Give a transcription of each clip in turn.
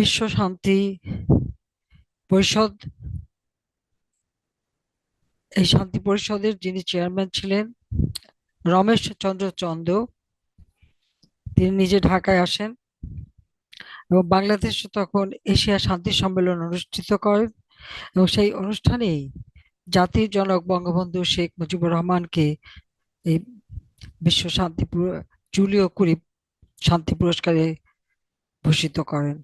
বিশ্ব শান্তি পরিষদ। এই শান্তি পরিষদের যিনি চেয়ারম্যান ছিলেন, রমেশ চন্দ্র চন্দ, তিনি নিজে ঢাকায় আসেন এবং বাংলাদেশে তখন এশিয়া শান্তি সম্মেলন অনুষ্ঠিত করেন এবং সেই অনুষ্ঠানেই জাতির জনক বঙ্গবন্ধু শেখ মুজিবুর রহমানকে এই বিশ্ব শান্তি জুলিও কুরি শান্তি পুরস্কারে ভূষিত করেন।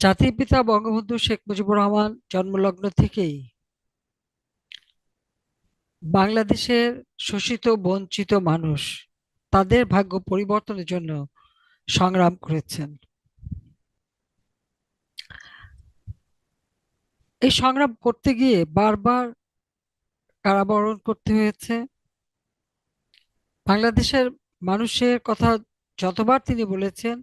জাতির পিতা বঙ্গবন্ধু শেখ মুজিবুর রহমান জন্মলগ্ন থেকেই বাংলাদেশের শোষিত, বঞ্চিত মানুষ। তাদের ভাগ্য পরিবর্তনের জন্য সংগ্রাম করেছেন। এই সংগ্রাম করতে গিয়ে বারবার কারাবরণ করতে হয়েছে। বাংলাদেশের মানুষের কথা যতবার তিনি বলেছেন,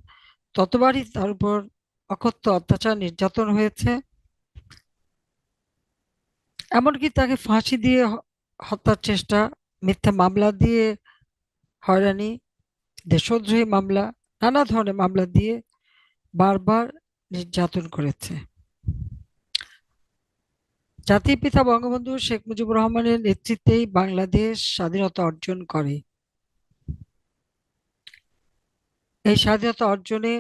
ততবারই তার উপর অকথ্য অত্যাচার নির্যাতন হয়েছে। এমনকি তাকে ফাঁসি দিয়ে হত্যার চেষ্টা, মিথ্যা মামলা দিয়ে হয়রানি, দেশদ্রোহী মামলা, নানা ধরনের মামলা দিয়ে বারবার নির্যাতন করেছে। জাতির পিতা বঙ্গবন্ধু শেখ মুজিবুর রহমানের নেতৃত্বেই বাংলাদেশ স্বাধীনতা অর্জন করে। এই স্বাধীনতা অর্জনে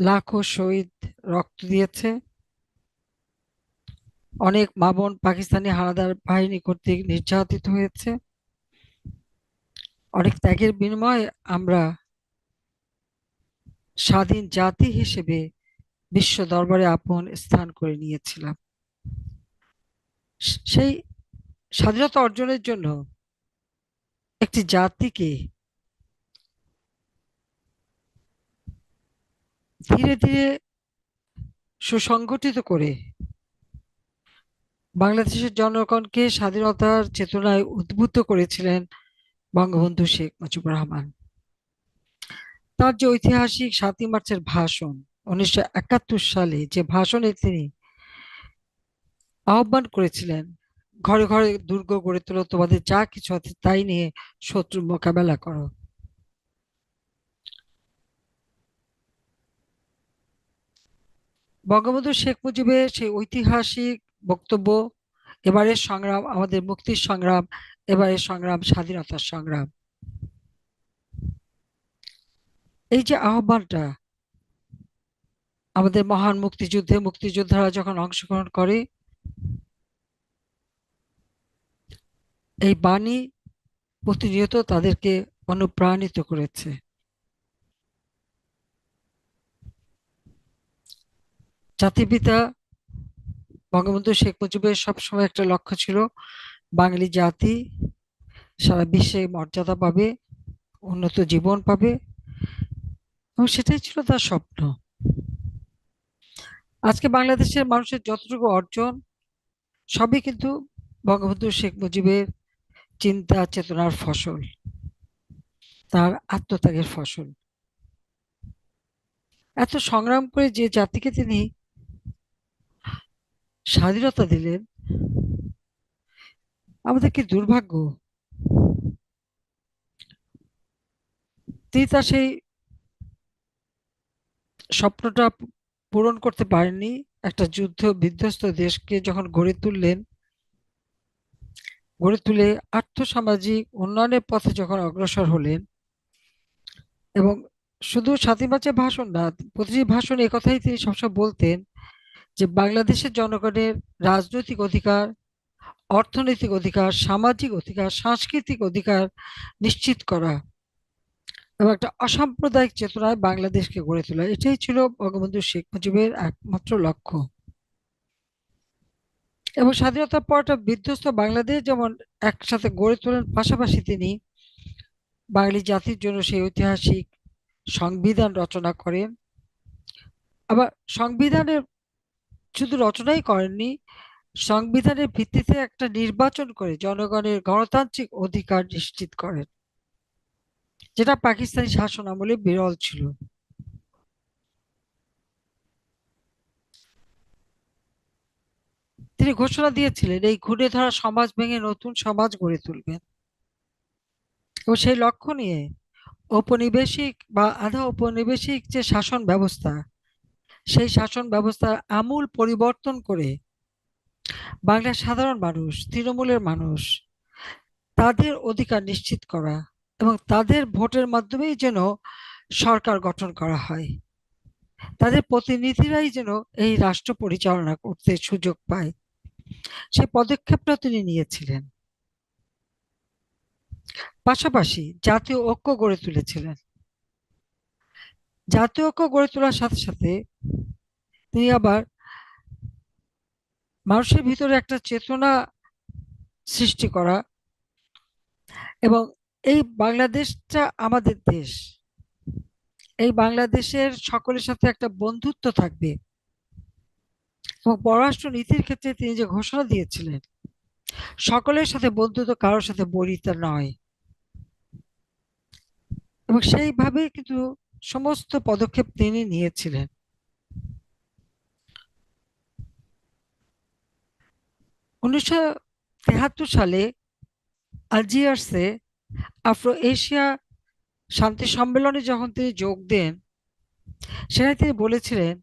লাখো শহীদ রক্ত দিয়েছে। অনেক মা বোন পাকিস্তানি হানাদার বাহিনী কর্তৃক নির্যাতিত হয়েছে। অনেক ত্যাগের বিনিময়ে আমরা স্বাধীন জাতি হিসেবে বিশ্ব দরবারে আপন স্থান করে নিয়েছিলাম। সেই স্বাধীনতা অর্জনের জন্য একটি জাতিকে ধীরে ধীরে সুসংগঠিত করে বাংলাদেশের জনগণকে স্বাধীনতার চেতনায় উদ্বুদ্ধ করেছিলেন বঙ্গবন্ধু শেখ মুজিবুর রহমান। তার যে ঐতিহাসিক সাতই মার্চের ভাষণ উনিশশো একাত্তর সালে যে ভাষণে তিনি আহ্বান করেছিলেন, ঘরে ঘরে দুর্গ গড়ে তোলো, তোমাদের যা কিছু আছে তাই নিয়ে শত্রু মোকাবেলা করো। বঙ্গবন্ধু শেখ মুজিবের সেই ঐতিহাসিক বক্তব্য, এবারের সংগ্রাম, আমাদের মুক্তির সংগ্রাম, এবারের সংগ্রাম, স্বাধীনতার সংগ্রাম। এই যে আহ্বানটা, আমাদের মহান মুক্তিযুদ্ধে মুক্তিযোদ্ধারা যখন অংশগ্রহণ করে, এই বাণী প্রতিনিয়ত তাদেরকে অনুপ্রাণিত করেছে। জাতিপিতা বঙ্গবন্ধু শেখ মুজিবের সবসময় একটা লক্ষ্য ছিল বাঙালি জাতি সারা বিশ্বে মর্যাদা পাবে, উন্নত জীবন পাবে এবং সেটাই ছিল তার স্বপ্ন। আজকে বাংলাদেশের মানুষের যতটুকু অর্জন, সবই কিন্তু বঙ্গবন্ধু শেখ মুজিবের চিন্তা চেতনার ফসল, তার আত্মত্যাগের ফসল। এত সংগ্রাম করে যে জাতিকে তিনি স্বাধীনতা দিলেন। আমাদের কি দুর্ভাগ্য? তিনি তার সেই স্বপ্নটা পূরণ করতে পারেননি। একটা যুদ্ধ বিধ্বস্ত দেশকে যখন গড়ে তুললেন, গড়ে তুলে আর্থসামাজিক উন্নয়নের পথে যখন অগ্রসর হলেন এবং শুধু সাতই মার্চের ভাষণ না, প্রতিটি ভাষণে কথাই তিনি সবসময় বলতেন যে বাংলাদেশের জনগণের রাজনৈতিক অধিকার, অর্থনৈতিক অধিকার, সামাজিক অধিকার, সাংস্কৃতিক অধিকার নিশ্চিত করা এবং একটা অসাম্প্রদায়িক চেতনায় বাংলাদেশকে গড়ে তোলা, এটাই ছিল বঙ্গবন্ধু শেখ মুজিবের একমাত্র লক্ষ্য। এবং স্বাধীনতার পর একটা বিধ্বস্ত বাংলাদেশ যেমন একসাথে গড়ে তোলেন, পাশাপাশি তিনি বাঙালি জাতির জন্য সেই ঐতিহাসিক সংবিধান রচনা করেন। আবার সংবিধানের শুধু রচনাই করেননি, সংবিধানের ভিত্তিতে একটা নির্বাচন করে জনগণের গণতান্ত্রিক অধিকার নিশ্চিত করেন, যেটা পাকিস্তানি শাসন আমলে বিরল ছিল। তিনি ঘোষণা দিয়েছিলেন, এই ঘুরে ধরা সমাজ ভেঙে নতুন সমাজ গড়ে তুলবেন। এবং সেই লক্ষ্য নিয়ে ঔপনিবেশিক বা আধা ঔপনিবেশিক যে শাসন ব্যবস্থা সেই শাসন ব্যবস্থার আমূল পরিবর্তন করে বাংলার সাধারণ মানুষ, তৃণমূলের মানুষ তাদের অধিকার নিশ্চিত করা এবং তাদের ভোটের মাধ্যমেই যেন সরকার গঠন করা হয়। তাদের প্রতিনিধিরাই যেন এই রাষ্ট্র পরিচালনা করতে সুযোগ পায়। সে পদক্ষেপটা তিনি নিয়েছিলেন। পাশাপাশি জাতীয় ঐক্য গড়ে তুলেছিলেন। জাতীয় ঐক্য গড়ে তোলার সাথে সাথে তিনি আবার মানুষের ভিতরে একটা চেতনা সৃষ্টি করা এবং এই বাংলাদেশটা আমাদের দেশ। এই বাংলাদেশের সকলের সাথে একটা বন্ধুত্ব থাকবে। এবং পররাষ্ট্র নীতির ক্ষেত্রে তিনি যে ঘোষণা দিয়েছিলেন, সকলের সাথে বন্ধুত্ব কারোর সাথে বরিতা নয়। এবং সেইভাবে কিন্তু সমস্ত পদক্ষেপ তিনি নিয়েছিলেন। উনিশশো তেহাত্তর সালে আলজিয়ার্সে আফ্রো এশিয়া শান্তি সম্মেলনে যখন তিনি যোগ দেন, সেখানে তিনি বলেছিলেন,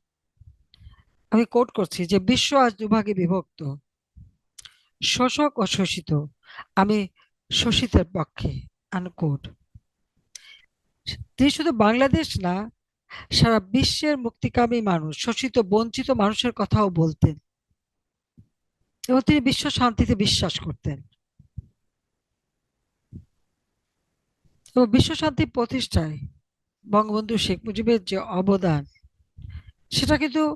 আমি কোট করছি, যে বিশ্ব আজ দুভাগে বিভক্ত, শোষক ও শোষিত, আমি শোষিতের পক্ষে আনকোট তিনি শুধু বাংলাদেশ না, সারা বিশ্বের মুক্তিকামী মানুষ, শোষিত, বঞ্চিত মানুষের কথাও বলতেন। এবং তিনি বিশ্ব শান্তিতে বিশ্বাস করতেন। এবং বিশ্ব শান্তি প্রতিষ্ঠায় বঙ্গবন্ধু শেখ মুজিবের যে অবদান, সেটা কিন্তু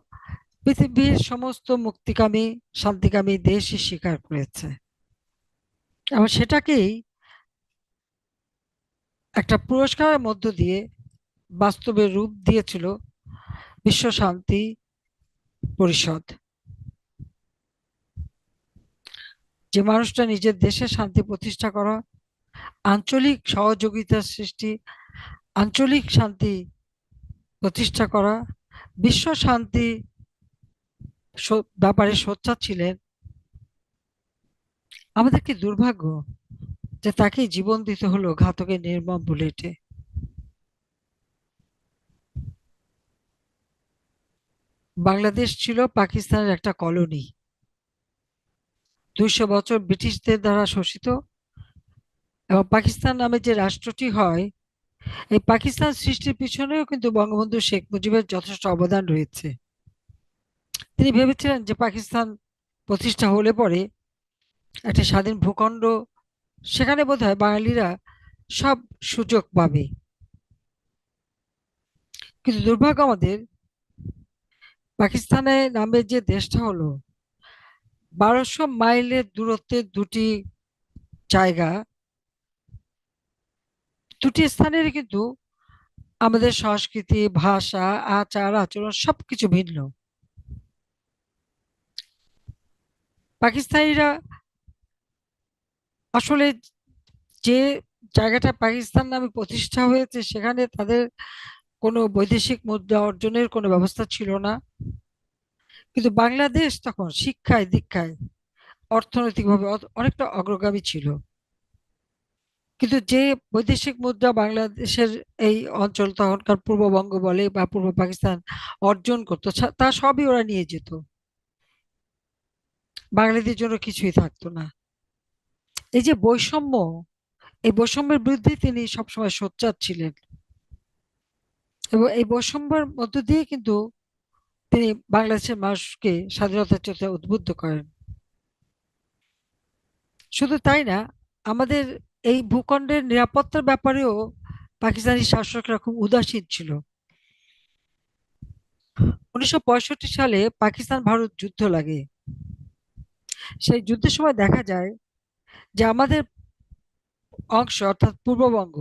পৃথিবীর সমস্ত মুক্তিকামী, শান্তিকামী দেশই স্বীকার করেছে। এবং সেটাকেই একটা পুরস্কারের মধ্য দিয়ে বাস্তবে রূপ দিয়েছিল বিশ্ব শান্তি পরিষদ। যে মানুষটা নিজের দেশে শান্তি প্রতিষ্ঠা করা, আঞ্চলিক সহযোগিতার সৃষ্টি, আঞ্চলিক শান্তি প্রতিষ্ঠা করা, বিশ্ব শান্তি ব্যাপারে সোচ্চার ছিলেন, আমাদের কি দুর্ভাগ্য যে তাকে জীবন দিতে হলো ঘাতকের নির্মম বুলেটে? বাংলাদেশ ছিল পাকিস্তানের একটা কলোনি। দুইশো বছর ব্রিটিশদের দ্বারা শোষিত এবং পাকিস্তান নামে যে রাষ্ট্রটি হয়, এই পাকিস্তান সৃষ্টির পিছনেও কিন্তু বঙ্গবন্ধু শেখ মুজিবের যথেষ্ট অবদান রয়েছে। তিনি ভেবেছিলেন যে পাকিস্তান প্রতিষ্ঠা হলে পরে একটা স্বাধীন ভূখণ্ড, সেখানে বোধ হয় বাঙালিরা সব সুযোগ পাবে। কিন্তু দুর্ভাগ্য আমাদের পাকিস্তানে নামে যে দেশটা হলো বারোশো মাইলের দূরত্বের দুটি জায়গা। দুটি স্থানের কিন্তু আমাদের সংস্কৃতি, ভাষা, আচার, আচরণ সবকিছু ভিন্ন। পাকিস্তানিরা আসলে যে জায়গাটা পাকিস্তান নামে প্রতিষ্ঠা হয়েছে, সেখানে তাদের কোনো বৈদেশিক মুদ্রা অর্জনের কোনো ব্যবস্থা ছিল না। কিন্তু বাংলাদেশ তখন শিক্ষায়, দীক্ষায় অর্থনৈতিকভাবে অনেকটা অগ্রগামী ছিল। কিন্তু যে বৈদেশিক মুদ্রা বাংলাদেশের এই অঞ্চল তখনকার পূর্ববঙ্গ বলে বা পূর্ব পাকিস্তান অর্জন করতো তা সবই ওরা নিয়ে যেত। বাঙালিদের জন্য কিছুই থাকতো না। এই যে বৈষম্য, এই বৈষম্যের বিরুদ্ধে তিনি সবসময় সোচ্চার ছিলেন। এবং এই বৈষম্যের মধ্য দিয়ে কিন্তু তিনি বাংলাদেশের মানুষকে স্বাধীনতার চর্চা উদ্বুদ্ধ করেন। শুধু তাই না, আমাদের এই ভূখণ্ডের নিরাপত্তার ব্যাপারেও পাকিস্তানি শাসকরা খুব উদাসীন ছিল। উনিশশো সালে পাকিস্তান ভারত যুদ্ধ লাগে। সেই যুদ্ধের সময় দেখা যায় যে আমাদের অংশ, অর্থাৎ পূর্ববঙ্গ,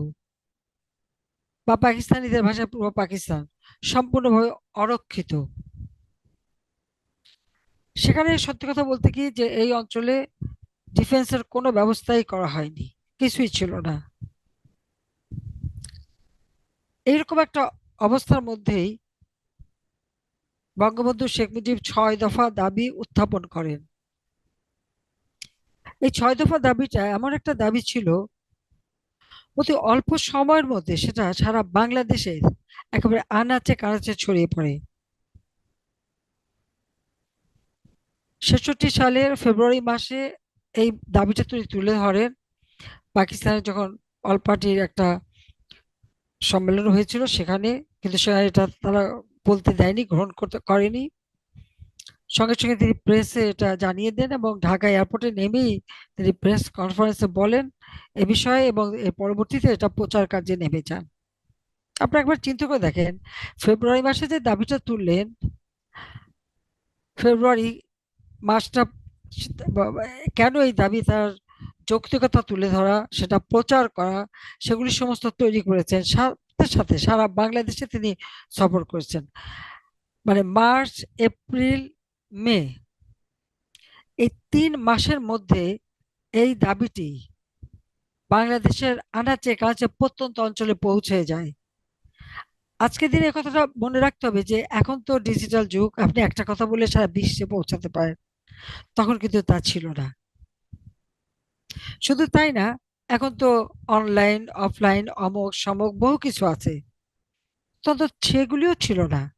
বা পাকিস্তানিদের ভাষায় পূর্ব পাকিস্তান, সম্পূর্ণভাবে অরক্ষিত। সেখানে সত্যি কথা বলতে কি যে এই অঞ্চলে ডিফেন্সের কোনো ব্যবস্থাই করা হয়নি, কিছুই ছিল না। এইরকম একটা অবস্থার মধ্যেই বঙ্গবন্ধু শেখ মুজিব ছয় দফা দাবি উত্থাপন করেন। এই ছয় দফা দাবিটা এমন একটা দাবি ছিল, অতি অল্প সময়ের মধ্যে সেটা সারা বাংলাদেশে একেবারে আনাচে কানাচে ছড়িয়ে পড়ে। ছেষট্টি সালের ফেব্রুয়ারি মাসে এই দাবিটা তিনি তুলে ধরেন। পাকিস্তানে যখন অল পার্টির একটা সম্মেলন হয়েছিল সেখানে কিন্তু সেখানে এটা তারা বলতে দেয়নি, গ্রহণ করতে করেনি। সঙ্গে সঙ্গে তিনি প্রেসে এটা জানিয়ে দেন এবং ঢাকা এয়ারপোর্টে নেমেই তিনি প্রেস কনফারেন্সে বলেন এ বিষয়ে এবং এর পরবর্তীতে এটা প্রচার কার্যে নেমে যান। আপনারা একবার চিন্তা করে দেখেন, ফেব্রুয়ারি মাসে যে দাবিটা তুললেন, ফেব্রুয়ারি মাসটা কেন এই দাবি তার যৌক্তিকতা তুলে ধরা, সেটা প্রচার করা, সেগুলি সমস্ত তৈরি করেছেন। সাথে সাথে সারা বাংলাদেশে তিনি সফর করেছেন। মানে মার্চ, এপ্রিল, মে এই তিন মাসের মধ্যে এই দাবিটি বাংলাদেশের আনাচে কাছে প্রত্যন্ত অঞ্চলে পৌঁছে যায়। আজকের দিনে কথাটা মনে রাখতে হবে যে এখন তো ডিজিটাল যুগ, আপনি একটা কথা বলে সারা বিশ্বে পৌঁছাতে পারেন। তখন কিন্তু তা ছিল না। শুধু তাই না, এখন তো অনলাইন অফলাইন অমক সমক বহু কিছু আছে। তখন সেগুলিও ছিল না।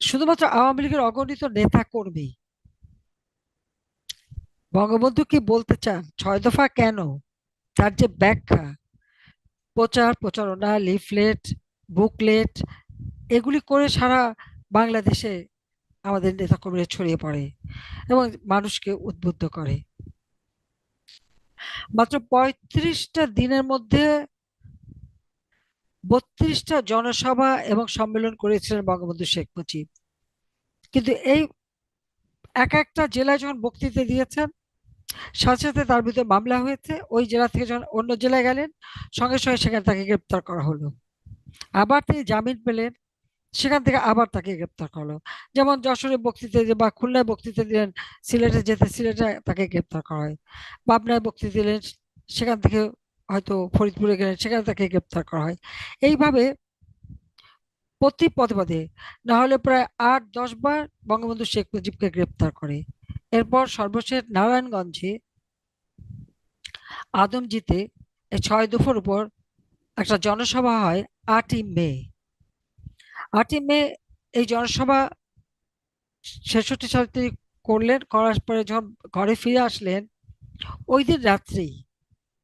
শুধুমাত্র আওয়ামী লীগের অগণিত নেতা কর্মী। বঙ্গবন্ধু কি বলতে চান? ছয় দফা কেন? তার যে ব্যাখ্যা, প্রচার, প্রচারণা লিফলেট বুকলেট এগুলি করে সারা বাংলাদেশে আমাদের নেতাকর্মীরা ছড়িয়ে পড়ে এবং মানুষকে উদ্বুদ্ধ করে। মাত্র পঁয়ত্রিশটা দিনের মধ্যে বত্রিশটা জনসভা এবং সম্মেলন করেছিলেন বঙ্গবন্ধু শেখ মুজিব। কিন্তু এই এক একটা জেলায় যখন বক্তৃতা দিয়েছেন, সাথে সাথে তার বিরুদ্ধে মামলা হয়েছে। ওই জেলা থেকে যখন অন্য জেলায় গেলেন, সঙ্গে সঙ্গে সেখানে তাকে গ্রেপ্তার করা হলো। আবার তিনি জামিন পেলেন সেখান থেকে আবার তাকে গ্রেপ্তার করল। যেমন যশোরে বক্তৃতা দিয়ে বা খুলনায় বক্তৃতা দিলেন, সিলেটে যেতে সিলেটে তাকে গ্রেপ্তার করা হয়। পাবনায় বক্তৃতা দিলেন, সেখান থেকে হয়তো ফরিদপুরে গেলেন, সেখানে তাকে গ্রেপ্তার করা হয়। এইভাবে প্রতি পদে পদে না হলে প্রায় আট, দশ বার বঙ্গবন্ধু শেখ মুজিবকে গ্রেপ্তার করে। এরপর সর্বশেষ নারায়ণগঞ্জে আদমজিতে ছয় দফার উপর একটা জনসভা হয় আটই মে। আটই মে এই জনসভা ছেষট্টি সালে তিনি করলেন, করার পরে যখন ঘরে ফিরে আসলেন, ওই দিন রাত্রি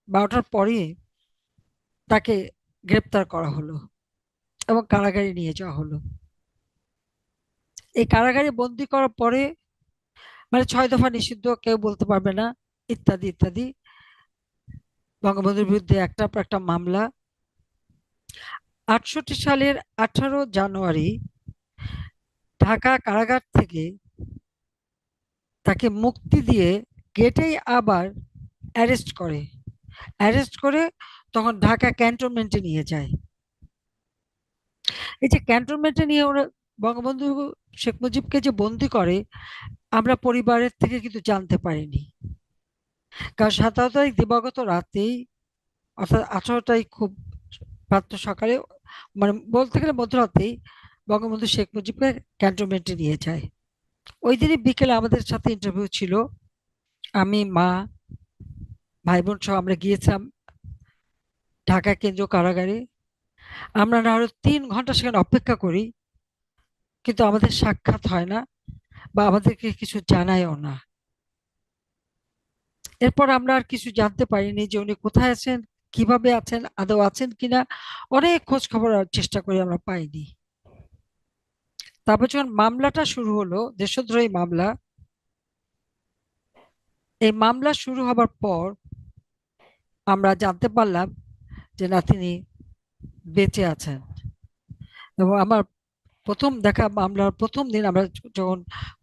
বারোটার পরে তাকে গ্রেপ্তার করা হলো এবং কারাগারে নিয়ে যাওয়া হলো। এই কারাগারে বন্দি করার পরে মানে ছয় দফা নিষিদ্ধ, কেউ বলতে পারবে না, ইত্যাদি ইত্যাদি। বঙ্গবন্ধুর বিরুদ্ধে একটা পর একটা মামলা। আটষট্টি সালের আঠারো জানুয়ারি ঢাকা কারাগার থেকে তাকে মুক্তি দিয়ে গেটেই আবার অ্যারেস্ট করে। অ্যারেস্ট করে তখন ঢাকা ক্যান্টনমেন্টে নিয়ে যায়। এই যে ক্যান্টনমেন্টে নিয়ে ওরা বঙ্গবন্ধু শেখ মুজিবকে যে বন্দি করে, আমরা পরিবারের থেকে কিন্তু জানতে পারিনি। কারণ সাতারো তারিখ দিবাগত রাতেই, অর্থাৎ আঠারো তারিখ খুব প্রাত সকালে মানে বলতে গেলে মধ্যরাতেই বঙ্গবন্ধু শেখ মুজিবকে ক্যান্টনমেন্টে নিয়ে যায়। ওই দিনই বিকেলে আমাদের সাথে ইন্টারভিউ ছিল। আমি, মা ভাই বোন সহ আমরা গিয়েছিলাম ঢাকা কেন্দ্রীয় কারাগারে। আমরা আরও তিন ঘণ্টা সেখানে অপেক্ষা করি, কিন্তু আমাদের সাক্ষাৎ হয় না বা আমাদেরকে কিছু জানায়ও না। এরপর আমরা আর কিছু জানতে পারিনি যে উনি কোথায় আছেন কীভাবে আছেন, আদৌ আছেন কিনা, অনেক খোঁজ খবর চেষ্টা করি আমরা পাইনি। তারপর যখন মামলাটা শুরু হলো, দেশদ্রোহী মামলা, এই মামলা শুরু হবার পর আমরা জানতে পারলাম যে না, তিনি বেঁচে আছেন। এবং আমার প্রথম দেখা মামলার প্রথম দিন আমরা যখন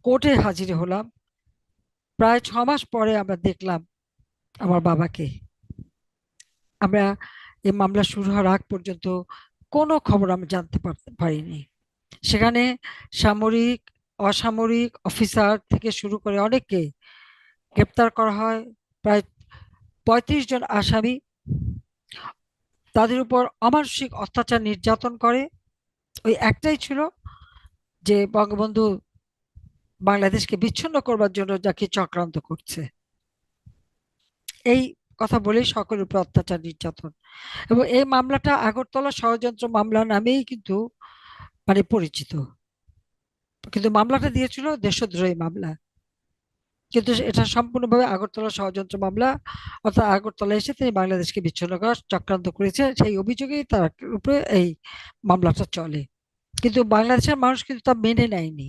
কোর্টে হাজির হলাম, প্রায় ছ মাস পরে আমরা দেখলাম আমার বাবাকে। আমরা এই মামলা শুরু হওয়ার আগ পর্যন্ত কোনো খবর আমি জানতে পারিনি। সেখানে সামরিক, অসামরিক অফিসার থেকে শুরু করে অনেককে গ্রেপ্তার করা হয়। প্রায় পঁয়ত্রিশ জন আসামি তাদের উপর অমানসিক অত্যাচার নির্যাতন করে। ওই একটাই ছিল যে বঙ্গবন্ধু বাংলাদেশকে বিচ্ছিন্ন করবার জন্য যাকে চক্রান্ত করছে। এই কথা বলেই সকলের উপর অত্যাচার নির্যাতন। এবং এই মামলাটা আগরতলা ষড়যন্ত্র মামলা নামেই কিন্তু মানে পরিচিত। কিন্তু মামলাটা দিয়েছিল দেশদ্রোহী মামলা। কিন্তু এটা সম্পূর্ণভাবে আগরতলা ষড়যন্ত্র মামলা। অর্থাৎ আগরতলা এসে তিনি বাংলাদেশকে বিচ্ছিন্ন করার চক্রান্ত করেছে। সেই অভিযোগেই তার উপরে এই মামলাটা চলে। কিন্তু বাংলাদেশের মানুষ কিন্তু তা মেনে নেয়নি।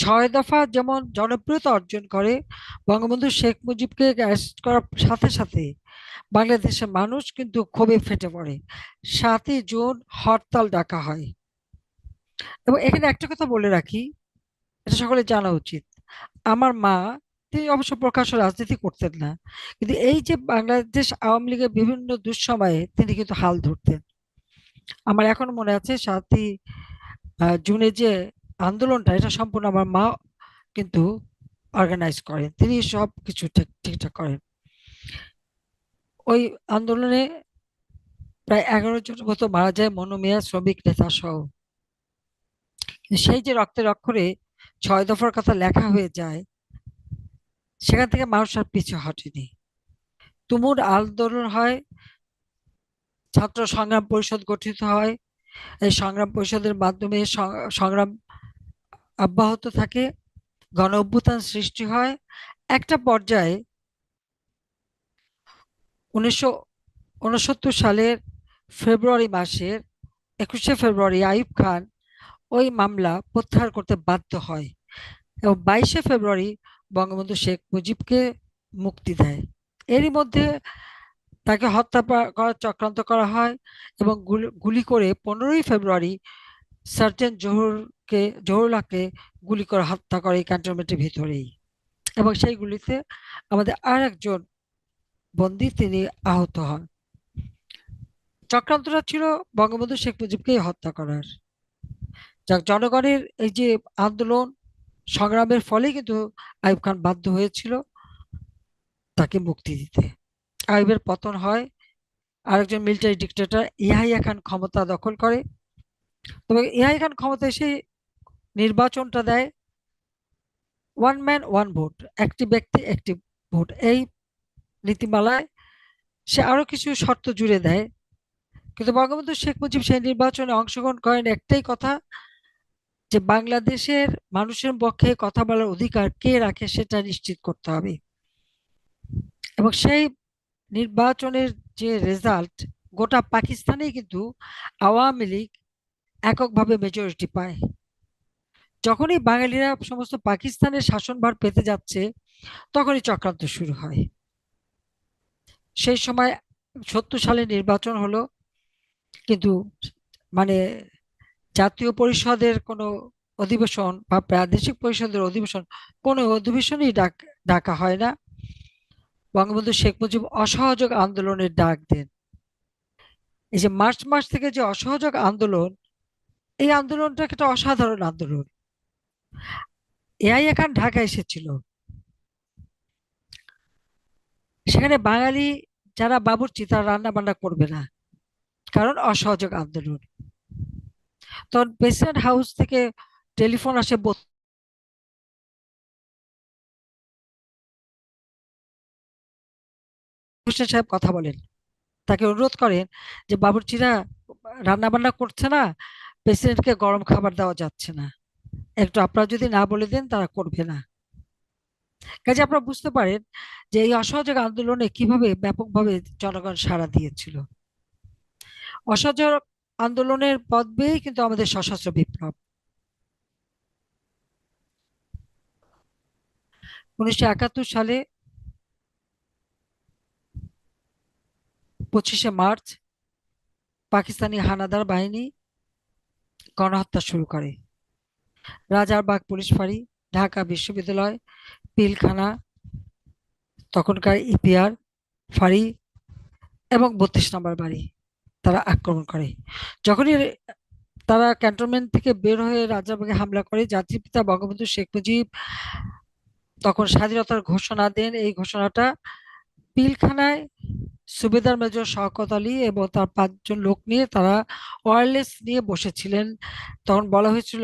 ছয় দফা যেমন জনপ্রিয়তা অর্জন করে, বঙ্গবন্ধু শেখ মুজিবকে অ্যারেস্ট করার সাথে সাথে বাংলাদেশের মানুষ কিন্তু ক্ষোভে ফেটে পড়ে। সাতই জুন হরতাল ডাকা হয়। এবং এখানে একটা কথা বলে রাখি, এটা সকলে জানা উচিত। আমার মা, তিনি অবশ্য প্রকাশ্য রাজনীতি করতেন না, কিন্তু এই যে বাংলাদেশ আওয়ামী লীগের বিভিন্ন দুঃসময়ে তিনি কিন্তু হাল ধরতেন। আমার এখন মনে আছে সাতই জুনে যে আন্দোলনটা, এটা সম্পূর্ণ আমার মা কিন্তু অর্গানাইজ করেন। তিনি সব কিছু ঠিক, ঠিকঠাক করেন। ওই আন্দোলনে প্রায় এগারো জন মতো মারা যায়, মনোমিয়া, শ্রমিক, নেতা সহ। সেই যে রক্তের অক্ষরে ছয় দফার কথা লেখা হয়ে যায়, সেখান থেকে মানুষ আর পিছু হটেনি। তুমুর আন্দোলন হয়, ছাত্র সংগ্রাম পরিষদ গঠিত হয়। এই সংগ্রাম পরিষদের মাধ্যমে সংগ্রাম অব্যাহত থাকে, গণ অভ্যুত্থান সৃষ্টি হয়। একটা পর্যায়ে উনিশশো উনসত্তর সালের ফেব্রুয়ারি মাসের একুশে ফেব্রুয়ারি আইব খান ওই মামলা প্রত্যাহার করতে বাধ্য হয় এবং বাইশে ফেব্রুয়ারি বঙ্গবন্ধু শেখ মুজিবকে মুক্তি দেয়। এরই মধ্যে তাকে হত্যা করার চক্রান্ত করা হয় এবং গুলি করে পনেরোই ফেব্রুয়ারি সার্জেন্ট জহুরকে, জহুরুল্লাহকে গুলি করে হত্যা করে এই ক্যান্টনমেন্টের ভিতরেই। এবং সেই গুলিতে আমাদের আর একজন বন্দী তিনি আহত হন। চক্রান্তটা ছিল বঙ্গবন্ধু শেখ মুজিবকেই হত্যা করার। যাক, জনগণের এই যে আন্দোলন সংগ্রামের ফলে কিন্তু আইব খান বাধ্য হয়েছিল তাকে মুক্তি দিতে। আইবের পতন হয়, আরেকজন মিলিটারি ডিক্টেটর ইহাইয়া খান ক্ষমতা দখল করে তবে ইহাই খান ক্ষমতা এসে নির্বাচনটা দেয় ওয়ান ম্যান ওয়ান ভোট একটি ব্যক্তি একটি ভোট এই নীতিমালায় সে আরও কিছু শর্ত জুড়ে দেয়। কিন্তু বঙ্গবন্ধু শেখ মুজিব সেই নির্বাচনে অংশগ্রহণ করেন একটাই কথা, যে বাংলাদেশের মানুষের পক্ষে কথা বলার অধিকার কে রাখে সেটা নিশ্চিত করতে হবে। এবং সেই নির্বাচনের যে রেজাল্ট গোটা পাকিস্তানেই কিন্তু আওয়ামী লীগ এককভাবে মেজরিটি পায়। যখনই বাঙালিরা সমস্ত পাকিস্তানের শাসনভার পেতে যাচ্ছে, তখনই চক্রান্ত শুরু হয়। সেই সময় সত্তর সালে নির্বাচন হলো, কিন্তু মানে জাতীয় পরিষদের কোনো অধিবেশন বা প্রাদেশিক পরিষদের অধিবেশন, কোনো অধিবেশনই ডাক, ডাকা হয় না। বঙ্গবন্ধু শেখ মুজিব অসহযোগ আন্দোলনের ডাক দেন। এই যে মার্চ মাস থেকে যে অসহযোগ আন্দোলন এই আন্দোলনটা একটা অসাধারণ আন্দোলন। এআই এখন ঢাকা এসেছিল। সেখানে বাঙালি যারা বাবুর্চি, তারা রান্না বান্না করবে না। কারণ অসহযোগ আন্দোলন। তখন প্রেসিডেন্ট হাউস থেকে টেলিফোন আসে হোসেন সাহেব কথা বলেন। তাকে অনুরোধ করেন যে, বাবুর্চিরা রান্না বান্না করছে না প্রেসিডেন্টকে গরম খাবার দেওয়া যাচ্ছে না। একটু আপনারা যদি না বলে দেন, তারা করবে না। কাজে আপনারা বুঝতে পারেন যে এই অসহযোগ আন্দোলনে কীভাবে ব্যাপকভাবে জনগণ সাড়া দিয়েছিল। অসহযোগ আন্দোলনের পথ কিন্তু আমাদের সশস্ত্র বিপ্লব। উনিশশো একাত্তর সালে পঁচিশে মার্চ পাকিস্তানি হানাদার বাহিনী গণহত্যা শুরু করে। রাজারবাগ পুলিশ ফাঁড়ি, ঢাকা বিশ্ববিদ্যালয়, পিলখানা, তখনকার ইপিআর ফাঁড়ি এবং বত্রিশ নম্বর বাড়ি তারা আক্রমণ করে। যখনই তারা ক্যান্টনমেন্ট থেকে বের হয়ে রাজারবাগে হামলা করে, জাতির পিতা বঙ্গবন্ধু শেখ মুজিব তখন স্বাধীনতার ঘোষণা দেন। এই ঘোষণাটা পিলখানায় সুবেদার মেজর শওকত আলী এবং তার পাঁচজন লোক নিয়ে তারা ওয়ারলেস নিয়ে বসেছিলেন। তখন বলা হয়েছিল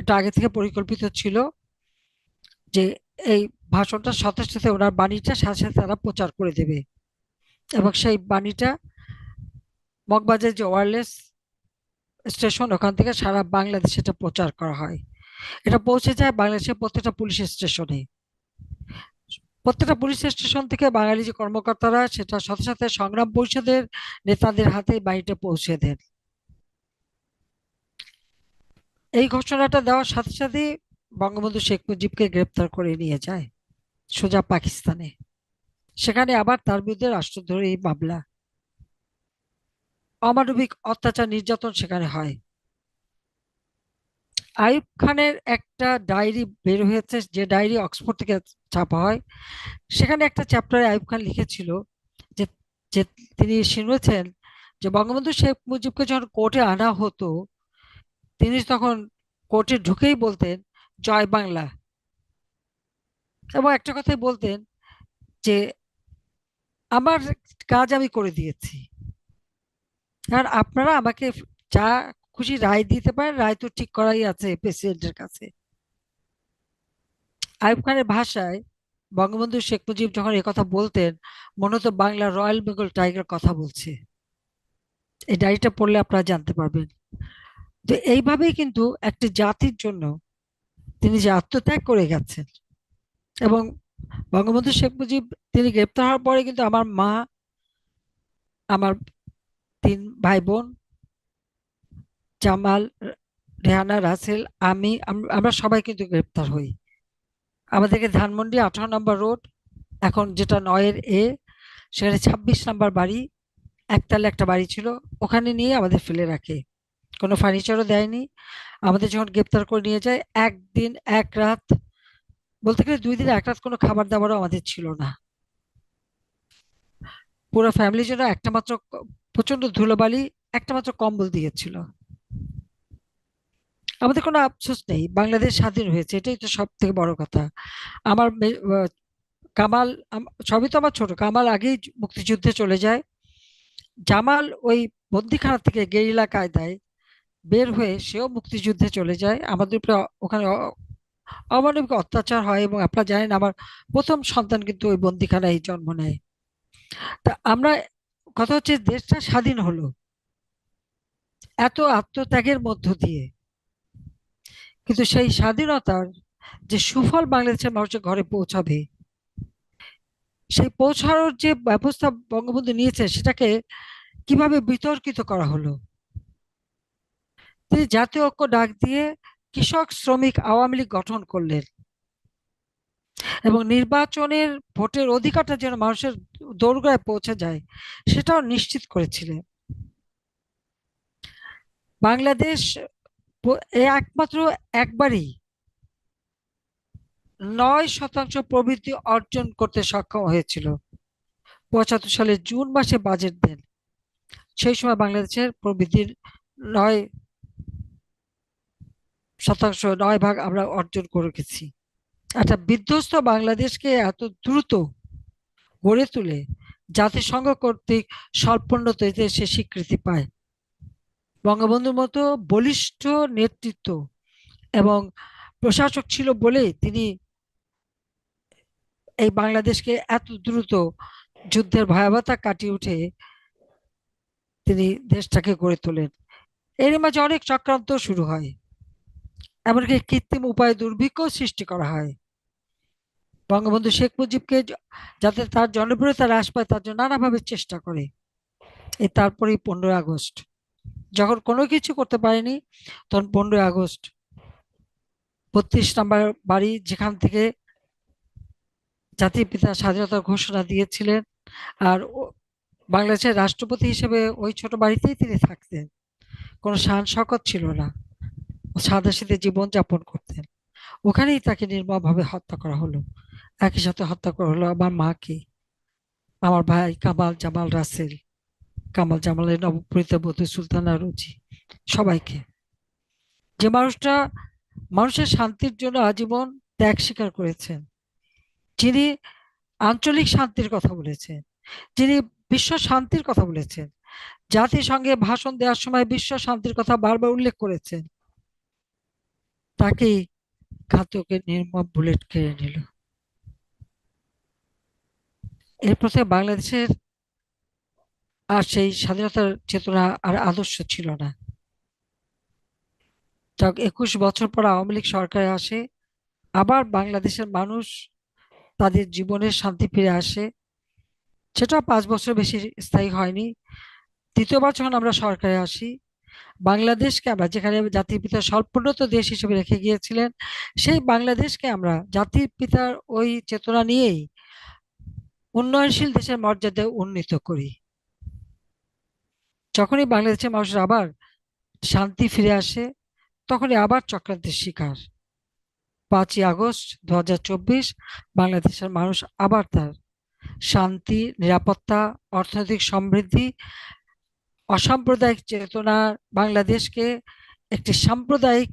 এটা আগে থেকে পরিকল্পিত ছিল যে এই ভাষণটা সাথে সাথে ওনার বাণীটা সাথে সাথে তারা প্রচার করে দেবে। এবং সেই বাণীটা মগবাজার যে ওয়ারলেস স্টেশন, ওখান থেকে সারা বাংলাদেশে এটা প্রচার করা হয়। এটা পৌঁছে যায় বাংলাদেশের প্রত্যেকটা পুলিশ স্টেশনে। প্রত্যেকটা পুলিশ স্টেশন থেকে বাঙালি যে কর্মকর্তারা, সেটা সাথে সাথে সংগ্রাম পরিষদের নেতাদের হাতে বাড়িতে পৌঁছে দেন। এই ঘোষণাটা দেওয়ার সাথে সাথে বঙ্গবন্ধু শেখ মুজিবকে গ্রেপ্তার করে নিয়ে যায় সোজা পাকিস্তানে। সেখানে আবার তার বিরুদ্ধে রাষ্ট্রদ্রোহী মামলা। অমানবিক অত্যাচার নির্যাতন সেখানে হয়। আইয়ুব খানের একটা ডায়েরি বের হয়েছে, যে ডায়েরি অক্সফোর্ড থেকে ছাপা হয়। সেখানে একটা চ্যাপ্টারে আইয়ুব খান লিখেছিল যে যে তিনি শুনেছেন যে বঙ্গবন্ধু শেখ মুজিবকে যখন কোর্টে আনা হতো, তিনি তখন কোর্টে ঢুকেই বলতেন, জয় বাংলা। এবং একটা কথাই বলতেন যে, আমার কাজ আমি করে দিয়েছি। আর আপনারা আমাকে যা খুশি রায় দিতে পারেন, রায় তো ঠিক করাই আছে প্রেসিডেন্টের কাছে। আইয়ুব খানের ভাষায় বঙ্গবন্ধু শেখ মুজিব যখন কথা বলতেন, মনে হতো বাংলা রয়্যাল বেঙ্গল টাইগার কথা বলছে। এই ডায়েরিটা পড়লে আপনারা জানতে পারবেন। তো এইভাবেই কিন্তু একটি জাতির জন্য তিনি যে আত্মত্যাগ করে গেছেন এবং বঙ্গবন্ধু শেখ মুজিব তিনি গ্রেপ্তার হওয়ার পরে কিন্তু আমার মা, আমার তিন ভাই বোন জামাল, রেহানা, রাসেল, আমি আমরা সবাই কিন্তু গ্রেপ্তার হই। আমাদেরকে ধানমন্ডি, আঠারো নম্বর রোড, এখন যেটা নয়ের এ, সেখানে ছাব্বিশ নম্বর বাড়ি একতলা একটা বাড়ি ছিল, ওখানে নিয়ে আমাদের ফেলে রাখে। কোনো ফার্নিচারও দেয়নি। আমাদের যখন গ্রেপ্তার করে নিয়ে যায়, একদিন, এক রাত, বলতে গেলে দুই দিন এক রাত কোনো খাবার দাবারও আমাদের ছিল না। পুরো ফ্যামিলির জন্য একটা মাত্র প্রচণ্ড ধুলোবালি, একটা মাত্র কম্বল দিয়েছিল। আমাদের কোনো আফসোস নেই। বাংলাদেশ স্বাধীন হয়েছে, এটাই তো সব থেকে বড় কথা। আমার কামাল সবই তো আমার ছোট। কামাল আগেই মুক্তিযুদ্ধে চলে যায়। জামাল ওই বন্দিখানা থেকে গেরিলা কায়দায় বের হয়ে সেও মুক্তিযুদ্ধে চলে যায়। আমাদের উপরে ওখানে অমানবিক অত্যাচার হয় এবং আপনারা জানেন আমার প্রথম সন্তান কিন্তু ওই বন্দিখানায় জন্ম নেয়। তা আমরা, কথা হচ্ছে দেশটা স্বাধীন হলো। এত আত্মত্যাগের মধ্য দিয়ে। কিন্তু সেই স্বাধীনতার যে সুফল বাংলাদেশের মানুষের ঘরে পৌঁছাবে, সেই পৌঁছানোর যে ব্যবস্থা বঙ্গবন্ধু নিয়েছে সেটাকে কীভাবে বিতর্কিত করা হলো? তিনি জাতীয় ঐক্য ডাক দিয়ে কৃষক, শ্রমিক, আওয়ামী লীগ গঠন করলেন এবং নির্বাচনের ভোটের অধিকারটা যেন মানুষের দৌড়গায় পৌঁছে যায় সেটাও নিশ্চিত করেছিলেন। বাংলাদেশ একমাত্র একবারই নয় শতাংশ প্রবৃদ্ধি অর্জন করতে সক্ষম হয়েছিল। পঁচাত্তর সালে জুন মাসে বাজেট দেন। সেই সময় বাংলাদেশের প্রবৃদ্ধির নয় শতাংশ নয় ভাগ আমরা অর্জন করে গেছি একটা বিধ্বস্ত বাংলাদেশকে এত দ্রুত গড়ে তুলে জাতিসংঘ কর্তৃক স্বল্পোন্নতিতে সে স্বীকৃতি পায়। বঙ্গবন্ধুর মতো বলিষ্ঠ নেতৃত্ব এবং প্রশাসক ছিল বলে তিনি এই বাংলাদেশকে এত দ্রুত যুদ্ধের ভয়াবহতা কাটিয়ে উঠে তিনি দেশটাকে গড়ে তোলেন। এর মাঝে অনেক চক্রান্ত শুরু হয়, এমনকি কৃত্রিম উপায়ে দুর্ভিক্ষ সৃষ্টি করা হয়। বঙ্গবন্ধু শেখ মুজিবকে যাতে তার জনপ্রিয়তা হ্রাস পায়, তার জন্য নানাভাবে চেষ্টা করে। এই তারপরেই পনেরোই আগস্ট যখন কোনো কিছু করতে পারেনি, তখন পনেরোই আগস্ট, বত্রিশ নাম্বার বাড়ি যেখান থেকে জাতির পিতা স্বাধীনতার ঘোষণা দিয়েছিলেন আর বাংলাদেশের রাষ্ট্রপতি হিসেবে ওই ছোট বাড়িতেই তিনি থাকতেন। কোনো শান শকত ছিল না। সাদা শীতে জীবনযাপন করতেন। ওখানেই তাকে নির্মমভাবে হত্যা করা হলো। একই সাথে হত্যা করা হলো আমার মাকে, আমার ভাই কামাল জামাল রাসেল। কামাল জামালের নবপ্রীত বধু সুলতানা রুচি, সবাইকে। যে মানুষটা মানুষের শান্তির জন্য আজীবন ত্যাগ স্বীকার করেছেন, যিনি আঞ্চলিক শান্তির কথা বলেছেন, যিনি বিশ্ব শান্তির কথা বলেছেন জাতিসংঘে ভাষণ দেওয়ার সময় বিশ্ব শান্তির কথা বারবার উল্লেখ করেছেন, তাকেই ঘাতকের নির্মম বুলেট কেড়ে নিল। এরপর বাংলাদেশের আর সেই স্বাধীনতার চেতনা আর আদর্শ ছিল না। যাক, একুশ বছর পর আওয়ামী লীগ সরকারে আসে, আবার বাংলাদেশের মানুষ তাদের জীবনের শান্তি ফিরে আসে। সেটা পাঁচ বছর বেশি স্থায়ী হয়নি। দ্বিতীয়বার যখন আমরা সরকারে আসি, বাংলাদেশকে আমরা যেখানে জাতির পিতা স্বল্পোন্নত দেশ হিসেবে রেখে গিয়েছিলেন, সেই বাংলাদেশকে আমরা জাতির পিতার ওই চেতনা নিয়েই উন্নয়নশীল দেশের মর্যাদায় উন্নীত করি। যখনই বাংলাদেশের মানুষের আবার শান্তি ফিরে আসে, তখনই আবার চক্রান্তের শিকার। পাঁচই আগস্ট দু হাজার চব্বিশ বাংলাদেশের মানুষ আবার তার শান্তি, নিরাপত্তা, অর্থনৈতিক সমৃদ্ধি, অসাম্প্রদায়িক চেতনা, বাংলাদেশকে একটি সাম্প্রদায়িক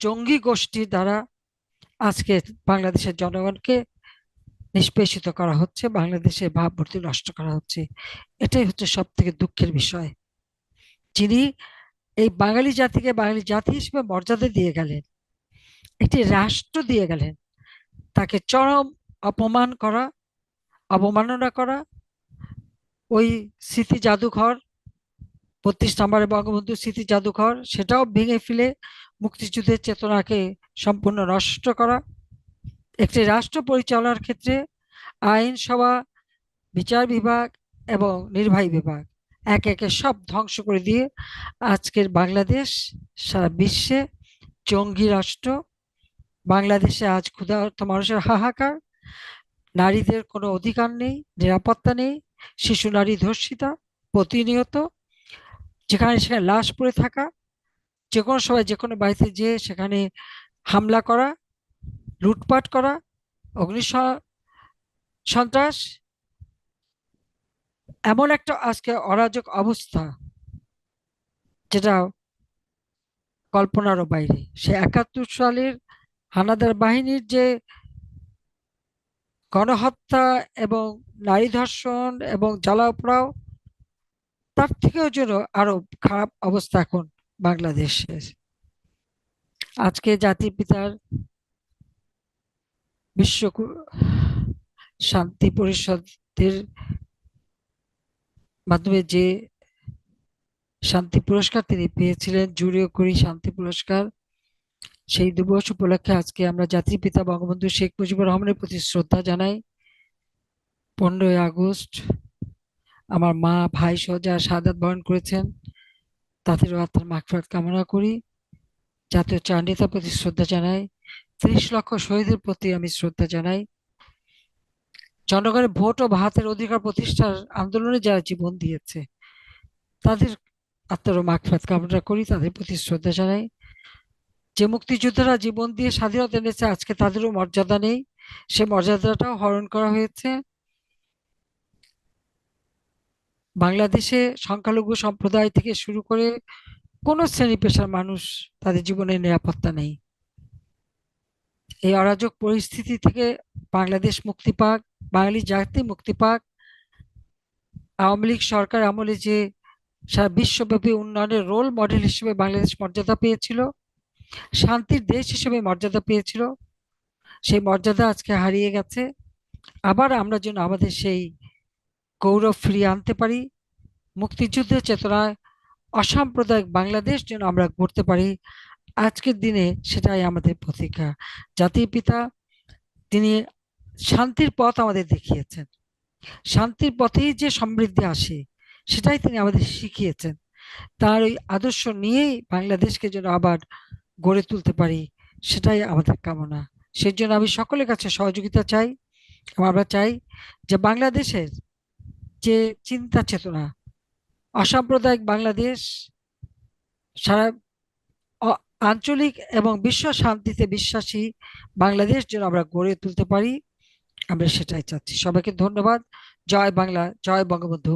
জঙ্গি গোষ্ঠীর দ্বারা আজকে বাংলাদেশের জনগণকে নিষ্পেষিত করা হচ্ছে, বাংলাদেশের ভাবমূর্তি নষ্ট করা হচ্ছে। এটাই হচ্ছে সব থেকে দুঃখের বিষয়। যিনি এই বাঙালি জাতিকে বাঙালি জাতি হিসেবে মর্যাদা দিয়ে গেলেন, একটি রাষ্ট্র দিয়ে গেলেন, তাকে চরম অপমান করা, অবমাননা করা, ওই স্মৃতি জাদুঘর, বত্রিশ নম্বরে বঙ্গবন্ধু স্মৃতি জাদুঘর, সেটাও ভেঙে ফেলে মুক্তিযুদ্ধের চেতনাকে সম্পূর্ণ নষ্ট করা, একটি রাষ্ট্র পরিচালনার ক্ষেত্রে আইনসভা, বিচার বিভাগ এবং নির্বাহী বিভাগ। একে একে সব ধ্বংস করে দিয়ে আজকের বাংলাদেশ, সারা বিশ্বে জঙ্গি রাষ্ট্র, বাংলাদেশে আজ ক্ষুধার্ত মানুষের হাহাকার, নারীদের কোনো অধিকার নেই, নিরাপত্তা নেই, শিশু, নারী ধর্ষিতা, প্রতিনিয়ত, যেখানে সেখানে লাশ পড়ে থাকা যে কোনো সময় যে কোনো বাড়িতে যেয়ে সেখানে হামলা করা, লুটপাট করা অগ্নি সন্ত্রাস এমন একটা আজকে অরাজক অবস্থা যেটা কল্পনারও বাইরে। সে একাত্তর সালের হানাদার বাহিনীর যে গণহত্যা এবং নারী ধর্ষণ এবং জ্বালাও পোড়াও, তার থেকেও যেন আরও খারাপ অবস্থা এখন বাংলাদেশের আজকে জাতির পিতার বিশ্ব শান্তি পরিষদের মাধ্যমে যে শান্তি পুরস্কার তিনি পেয়েছিলেন জুড়িও করি শান্তি পুরস্কার, সেই দিবস উপলক্ষে আজকে আমরা জাতির পিতা বঙ্গবন্ধু শেখ মুজিবুর রহমানের প্রতি শ্রদ্ধা জানাই। পনেরোই আগস্ট আমার মা, ভাই সহ যারা সাদাত বরণ করেছেন। তাদেরও আত্মার মাগফিরাত কামনা করি। জাতীয় চার নেতার প্রতি শ্রদ্ধা জানাই। ত্রিশ লক্ষ শহীদের প্রতি আমি শ্রদ্ধা জানাই। জনগণের ভোট ও ভাতের অধিকার প্রতিষ্ঠার আন্দোলনে যারা জীবন দিয়েছে, তাদের আত্মার মাগফিরাত কামনা করি, তাদের প্রতি শ্রদ্ধা জানাই। যে মুক্তিযোদ্ধারা জীবন দিয়ে স্বাধীনতা এনেছে, আজকে তাদেরও মর্যাদা নেই। সে মর্যাদাটাও হরণ করা হয়েছে। বাংলাদেশে সংখ্যালঘু সম্প্রদায় থেকে শুরু করে কোন শ্রেণি পেশার মানুষ তাদের জীবনের নিরাপত্তা নেই। এই অরাজক পরিস্থিতি থেকে বাংলাদেশ মুক্তি পাক, বাঙালি জাতি মুক্তি পাক। আওয়ামী লীগ সরকার আমলে যে সারা বিশ্বব্যাপী উন্নয়নের রোল মডেল হিসেবে বাংলাদেশ মর্যাদা পেয়েছিল, শান্তির দেশ হিসেবে মর্যাদা পেয়েছিল, সেই মর্যাদা আজকে হারিয়ে গেছে। আবার আমরা যেন আমাদের সেই গৌরব ফিরিয়ে আনতে পারি, মুক্তিযুদ্ধের চেতনায় অসাম্প্রদায়িক বাংলাদেশ যেন আমরা করতে পারি আজকের দিনে সেটাই আমাদের প্রতীক্ষা জাতির পিতা তিনি শান্তির পথ আমাদের দেখিয়েছেন। শান্তির পথেই যে সমৃদ্ধি আসে, সেটাই তিনি আমাদের শিখিয়েছেন। তার ওই আদর্শ নিয়েই বাংলাদেশকে যেন আবার গড়ে তুলতে পারি, সেটাই আমাদের কামনা। সেই জন্য আমি সকলের কাছে সহযোগিতা চাই আমরা চাই যে বাংলাদেশের যে চিন্তা চেতনা, অসাম্প্রদায়িক বাংলাদেশ, সারা আঞ্চলিক এবং বিশ্ব শান্তিতে বিশ্বাসী বাংলাদেশ যেন আমরা গড়ে তুলতে পারি, আমরা সেটাই চাচ্ছি। সবাইকে ধন্যবাদ। জয় বাংলা, জয় বঙ্গবন্ধু।